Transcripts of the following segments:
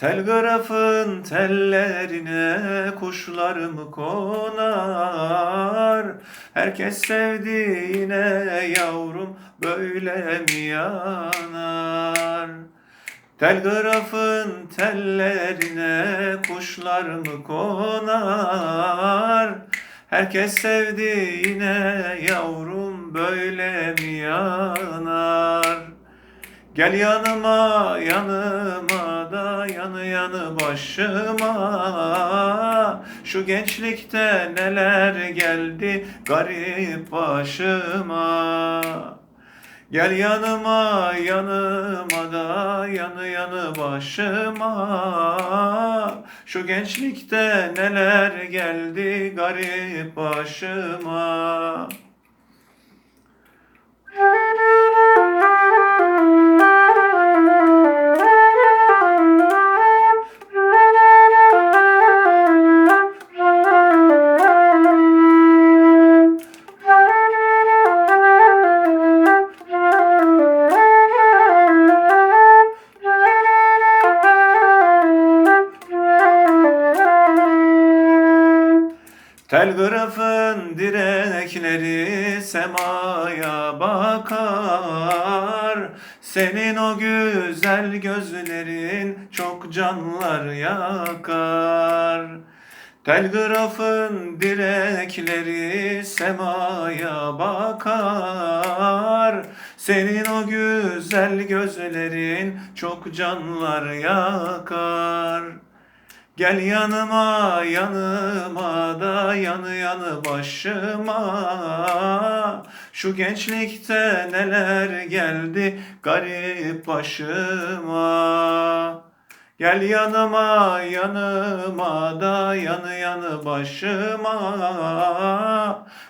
Telgrafın tellerine kuşlar mı konar? Herkes sevdiğine yavrum böyle mi yanar? Telgrafın tellerine kuşlar mı konar? Herkes sevdiğine yavrum böyle mi yanar? Gel yanıma yanıma da yanı yanı başıma. Şu gençlikte neler geldi garip başıma. Gel yanıma yanıma da yanı yanı başıma. Şu gençlikte neler geldi garip başıma Telgrafın direkleri semaya bakar. Senin o güzel gözlerin çok canlar yakar. Telgrafın direkleri semaya bakar. Senin o güzel gözlerin çok canlar yakar Gel yanıma yanıma da yanı yanı başıma. Şu gençlikte neler geldi garip başıma. Gel yanıma yanıma da yanı yanı başıma.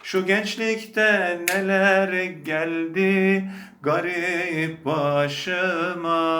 Şu gençlikte neler geldi garip başıma